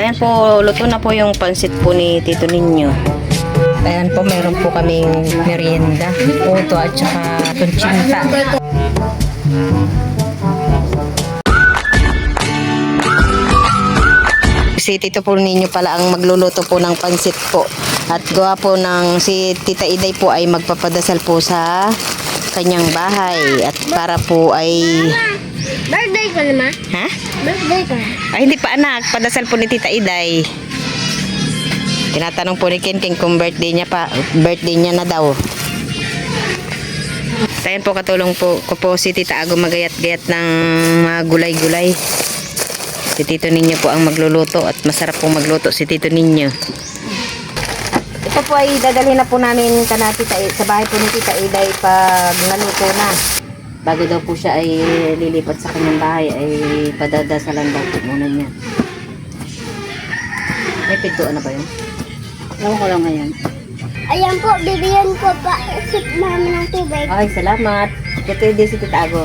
Ayan po, luto na po yung pansit po ni Tito Ninyo. Ayan po, meron po kaming merienda. Puto at saka tunchinta. Si Tito po ninyo pala ang magluluto po ng pansit po. At gawa po ng si Tita Iday po ay magpapadasal po sa kanyang bahay. At para po ay... Birthday ko naman. Ha? Birthday ko. Ay, hindi pa anak. Padasal po ni Tita Iday. Tinatanong po ni Ken Ken kung birthday niya pa. Birthday niya na daw. Ayan po katulong po ko po si Tita Ago magayat-gayat ng mga gulay-gulay. Si Tito Ninyo po ang magluluto at masarap pong magluto si Tito Ninyo. Ito po ay dadalhin na po namin kana tita, sa bahay po ni Tita Iday pag naluto na. Bago daw po siya ay lilipat sa kanyang bahay ay padadasalan daw po muna niya. May pintuan na ba yun? Ewan ko lang ngayon. Ayan po, bibigyan ko pa si mami ng tubig. Ay, salamat. Ito din si Tita Ago.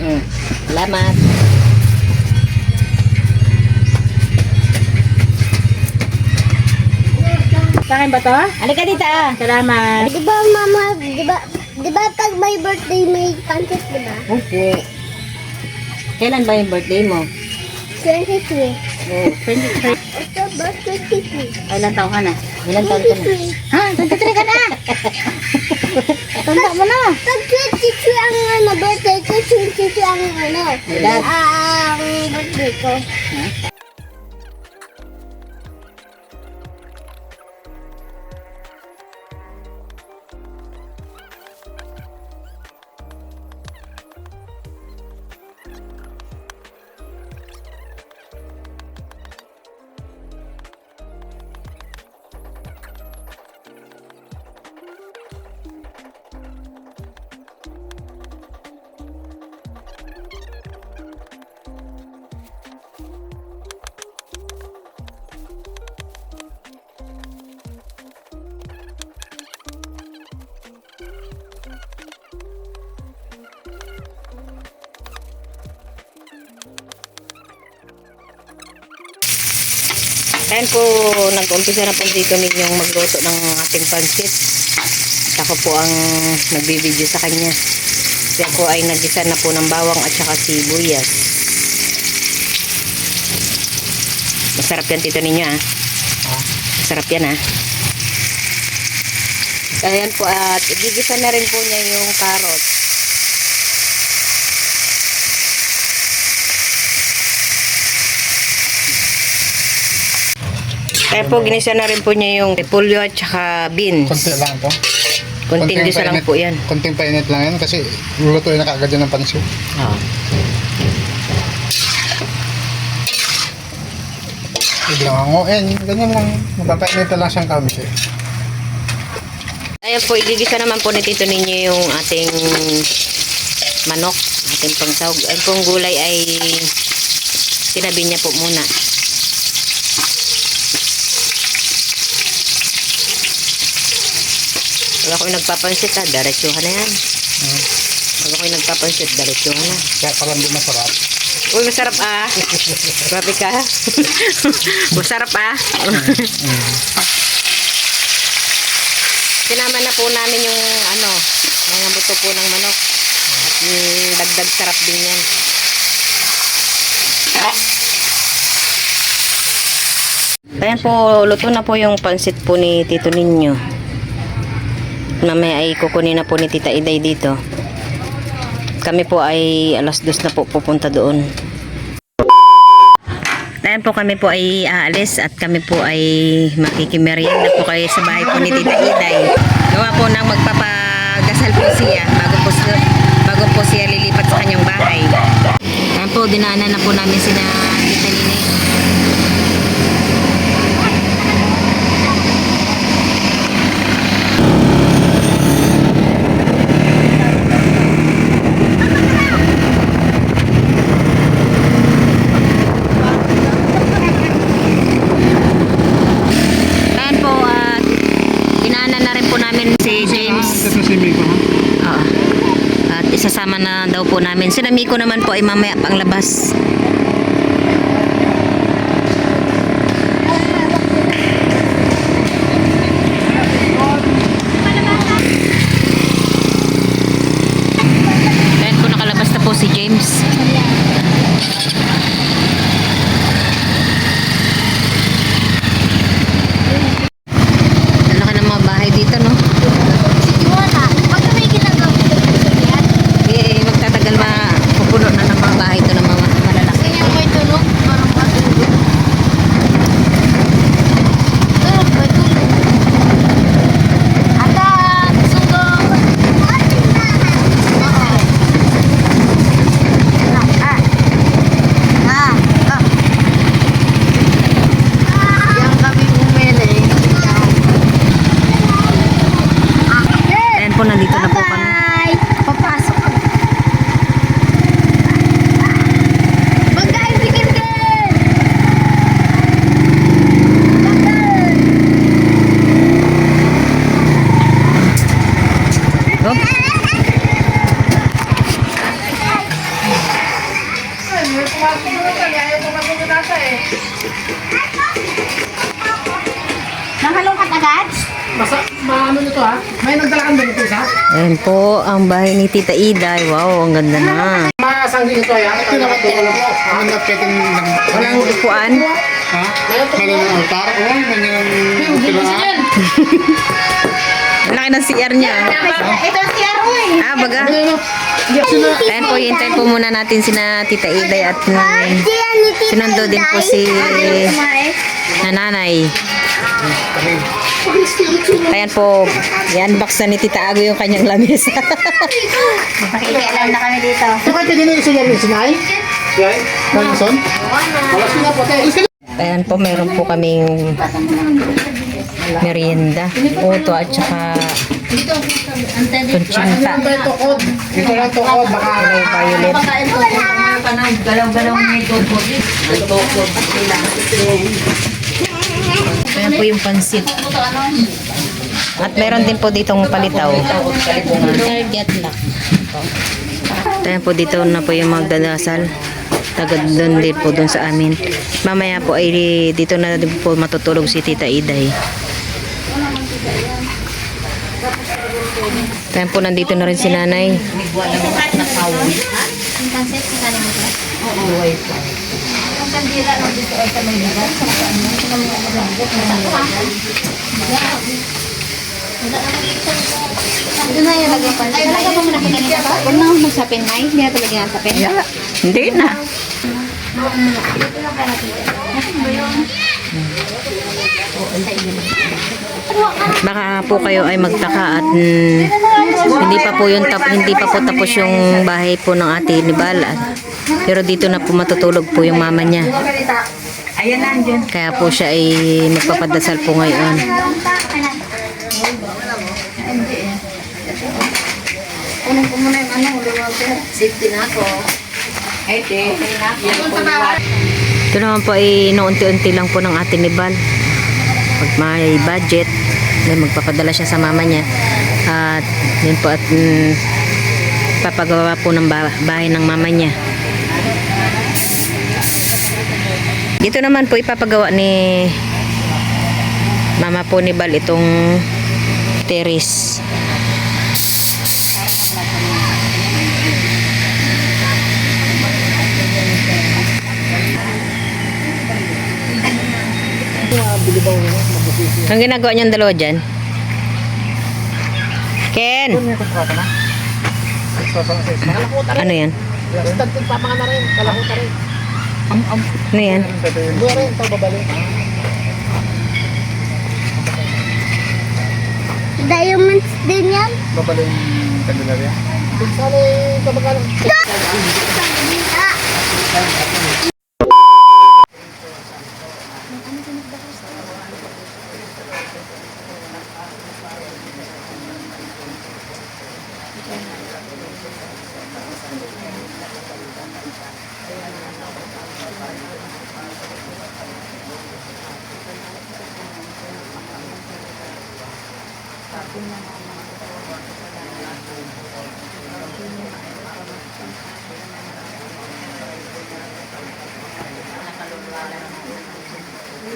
Mm, salamat. Sa akin ba to? Halika dito ah. Salamat. Di ba mama, di ba, di ba pag may birthday may pancit, di ba? Opo. Kailan ba yung birthday mo? 23. Oh, 23. Ito ba 23? Ay, ilang taon ka na? ilan taon ka na? 23. Ha? 23 ka na? Tanda mo na. Pag 23 ang ano, birthday ko, 23 ang ano, ang birthday ko. Ayan po, nag-umpisa na po dito ninyong magluto ng ating pansit. Ako po ang nagbibideo sa kanya. Siya po ay nagisa na po ng bawang at saka sibuyas. Masarap yan tito ninyo ah. Masarap yan ah. Ayan po at igigisa na rin po niya yung carrot. Kaya po ginisa na rin po niya yung repolyo at saka beans. Konti lang to. Konting gisa lang po yan. Konting painit lang yan kasi lulutuin na kaagad yan ng pansit. Oo. Biglang hanguin, ganyan lang. Mapapainit lang siyang kamsi. Ayan po, igigisa naman po ni Tito ninyo yung ating manok, ating pangsahog. Ang pong gulay ay tinabi niya po muna. Pag ako'y nagpapansit ha, diretsuhan na yan. Hmm. Pag ako'y nagpapansit, diretsuhan na. Kaya parang di masarap. Uy, masarap ah. Grabe ka. masarap ah. Sinama na po namin yung ano, mga buto po ng manok. Yung dagdag sarap din yan. Ayan po, luto na po yung pansit po ni Tito Ninyo. Mamaya ay kukunin na po ni Tita Iday dito. Kami po ay alas dos na po pupunta doon. Ayan po kami po ay aalis at kami po ay makikimerienda po kayo sa bahay po ni Tita Iday. Gawa po nang magpapagasal po siya bago po, bago po siya lilipat sa kanyang bahay. Ayan po, dinaanan na po namin sina Tita Nini. Ayan po, at dinaanan na rin po namin si James. Ito si Miko ha? Oo. At isasama kasama na daw po namin. Si Miko naman po ay mamaya pang labas. Kahit po nakalabas na po si James. Ang laki ng mga bahay dito, no? Pag may ginagawa Eh, magtatagal ma pupuno na ng mga bahay ito ng mga malalaki. Kaya may tulog, parang matulog. Tulog ba tulog? Atak! Sugong! Yan kami bumili. Ayan po, nandito na po kami. Bye! Papasok kami. Ka agad? Basta, maano nito ha? May nagdalakan din ito isa? ayan po, ang bahay ni Tita Iday. Wow, ang ganda na. Masanggi ito ya? Ito na ito. Ano na pwedeng nag... Walang upuan. Ha? May nang altar? Oo, may nang... Pilaan? Ang laki ng CR niya. Ito si Aroy. Ah, baga. Ano? Sino? Ayan po, hintayin po muna natin sina Tita Iday at ni Tita sinundo din po si Kumain. nanay. Ayan po, i-unbox na ni Tita Ago yung kanyang lamesa. Pakikialam na kami dito. Saka pwede na yung sinari ni Sinay? Po tayo. Alis ka na. Ayan po, meron po kaming merienda. Puto at saka kunchinta. Ito tukod. Ito lang tukod. Baka... Violet. Ayan po yung pansit. At meron din po ditong palitaw. Ayan po dito na po yung magdadasal. Tagad doon din po doon sa amin. Mamaya po ay dito na din po matutulog si Tita Iday. Ayan po nandito na rin si nanay. Doon na yung lagyan pa. Ay, lagyan mo muna kita nito. Huwag na magsapin, Nay. Hindi na talaga yung sapin. Hindi na. Baka po kayo ay magtaka at mm, hindi pa po yung tap, hindi pa po tapos yung bahay po ng ate ni Bala. Pero dito na po matutulog po yung mama niya. Kaya po siya ay magpapadasal po ngayon. Ko muna yung ano, revolver. Safety na ako. Ay, te. Ito naman po ay nounti-unti lang po ng ate ni Bal. Pag may budget, ay magpapadala siya sa mama niya. At yun po at mm, papagawa po ng ba- bahay ng mama niya. Dito naman po ipapagawa ni mama po ni Bal itong terrace. Ang ginagawa niyong dalawa dyan? Ken! Ano yan? Stantin pa mga na rin. Kalakuta rin. Ano yan? Buwa rin. Ito babalik. Diamonds din yan. Babalik yung Candelaria.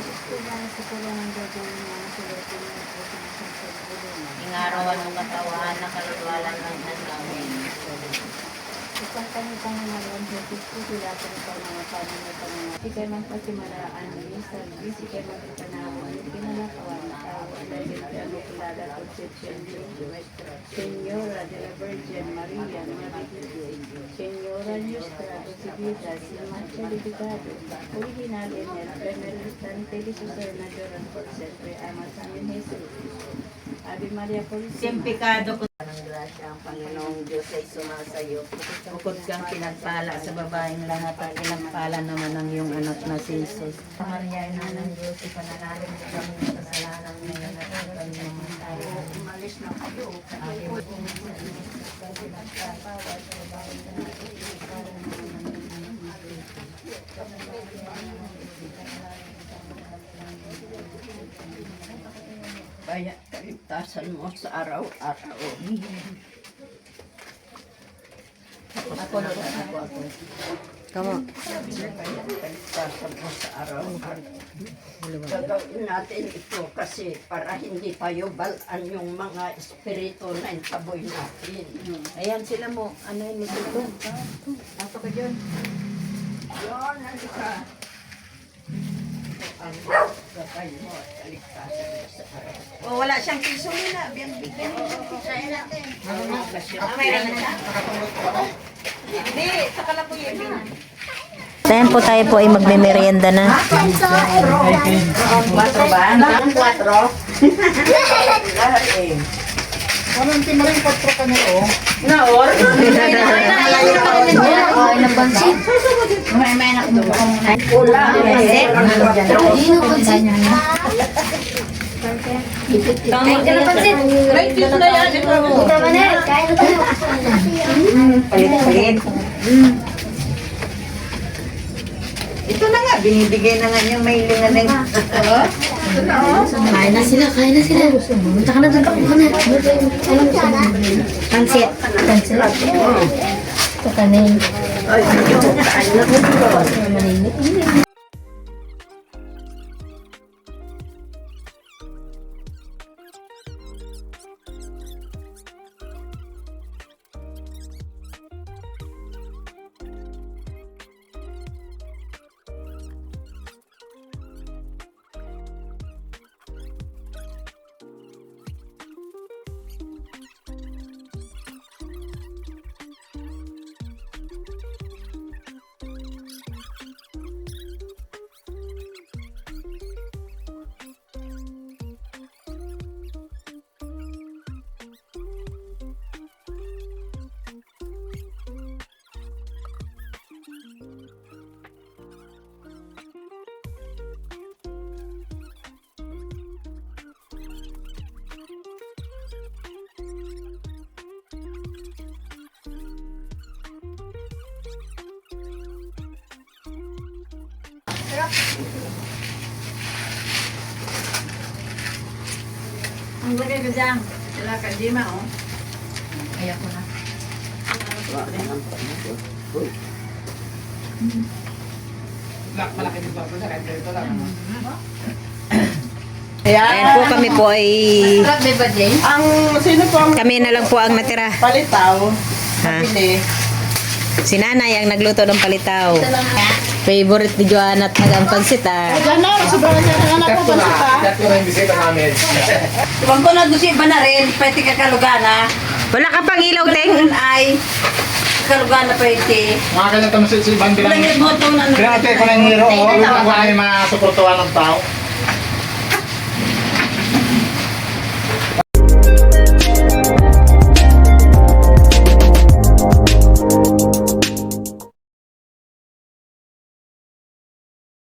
Sana yung kamagalang. Ingarawan ng katawan, nakalulwalan ng namin. Isang na lang sa ko sila sa mga pananaw Sikay man pati maraan ni Salvi, sikay man na ako ang pinanakawan na tao ang dahil sa Nukulada Concepcion Nuestra Señora de la Virgen María María Señora Nuestra Recibida sin mancha pecado original en el primer instante de su ser natural por siempre amas a mi Jesús Ave María por Simpikado ko ng grasya ang Panginoong Diyos ay sumasayo. Bukod kang pinagpala sa babaeng lahat at pinagpala naman ang iyong anak na si Jesus. Maria, ina ng Diyos, ipanalangin mo kami sa kasalanan ngayon at ang kanyang tayo. Umalis na kayo. Kaya kaligtasan mo sa araw-araw. Ako na ako ako. Kamo. Kaya kaligtasan mo sa araw-araw. Gagawin natin ito kasi para hindi tayo balaan yung mga espiritu na intaboy natin. Ayan sila mo. Ano yun? Ito. Pasok ka dyan. Yun, halika. Ang gagawin mo at kaligtasan mo sa araw. O wala siyang kisulina. Biyang bigyan mo. Try natin. Ah, mayroon na siya? Hindi. Saka lang po yun. Ayan po tayo po ay magme-merienda na. Quatro ba? Ang quatro? Eh. Parang di mo rin patro ka niya, oh. Naor? May may anak mo ko muna. Wala. Eh. Kain ka na pansit. May cute na yan. Ba na? Kain na tayo. Palit-palit. Ito na nga, binibigay na nga niyang may lingaling. Kain na sila, kain na sila. Punta ka na doon. Punta ka na. Pansit. Pansit? Ito ka na yun. Ay, yung kain Ang ganda ka dyan. Sila ka di ma, oh. Ayaw ko na. Malaki din ba? Kahit ito lang. Ayan po kami po ay... Sarap ba ba, Jane? Ang sino po ang Kami na lang po ang natira. palitaw? Ha? Pili. Si nanay ang nagluto ng palitaw. Ito lang ha. Favorite ni Joanna at tagang pansit ah. Na, sobrang na anak ko pa siya. Ito na yung bisita namin. Huwag ko na gusto ba na rin, pwede ka kalugana. Wala ka pang ilaw, Teng. Ay, kalugana pwede. Mga ganyan tamo si si Van Walang bilang. yung botong na Bilang ate ko na yung hero, oh. Wala ko na yung mga suportuhan ng tao.